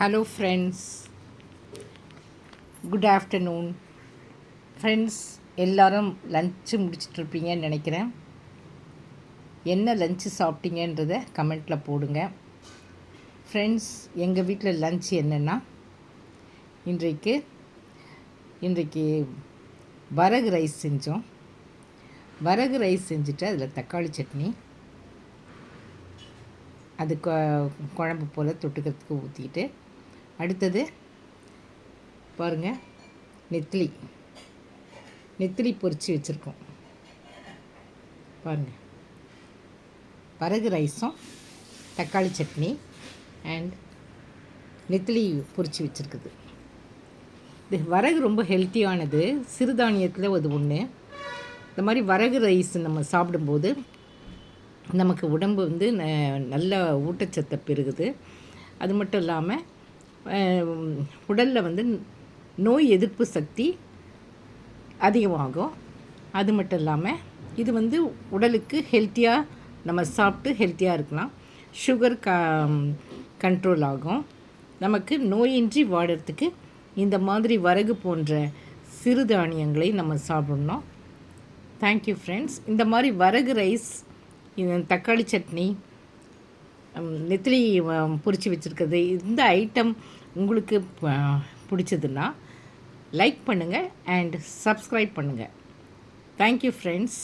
Hello friends good afternoon friends எல்லோரும் lunch முடிச்சிட்ருப்பீங்கன்னு நினைக்கிறேன். என்ன லஞ்சு சாப்பிட்டீங்கன்றத கமெண்ட்டில் போடுங்க. ஃப்ரெண்ட்ஸ் எங்கள் வீட்டில் லஞ்ச் என்னென்னா இன்றைக்கு இன்றைக்கு வரகு ரைஸ் செஞ்சோம். வரகு ரைஸ் செஞ்சுட்டு அதில் தக்காளி சட்னி அது கொ- குழம்பு போல் தொட்டுக்கிறதுக்கு ஊற்றிக்கிட்டு அடுத்தது பாருங்கள் நெத்திலி. நெத்திலி பொறிச்சு வச்சுருக்கோம். பாருங்கள் வரகு ரைஸும் தக்காளி சட்னி அண்ட் நெத்திலி பொறிச்சு வச்சுருக்குது. இது வரகு ரொம்ப ஹெல்த்தியானது சிறுதானியத்தில் அது ஒன்று இந்த மாதிரி வரகு ரைஸ் நம்ம சாப்பிடும்போது நமக்கு உடம்பு வந்து ந- நல்ல ஊட்டச்சத்தை பெருகுது அது மட்டும் இல்லாமல் உடலில் வந்து நோய் எதிர்ப்பு சக்தி அதிகமாகும். அது மட்டும் இல்லாமல் இது வந்து உடலுக்கு ஹெல்த்தியாக நம்ம சாப்பிட்டு ஹெல்த்தியாக இருக்கலாம். சுகர் க கண்ட்ரோல் ஆகும். நமக்கு நோயின்றி வாடுறதுக்கு இந்த மாதிரி வரகு போன்ற சிறுதானியங்களை நம்ம சாப்பிடணும். தேங்க்யூ ஃப்ரெண்ட்ஸ் இந்த மாதிரி வரகு ரைஸ் தக்காளி சட்னி நெத்திலி பொறிச்சு வச்சுருக்கிறது. இந்த ஐட்டம் உங்களுக்கு ப- பிடிச்சதுன்னா லைக் பண்ணுங்கள் அண்ட் சப்ஸ்கிரைப் பண்ணுங்கள் தேங்க்யூ ஃப்ரெண்ட்ஸ்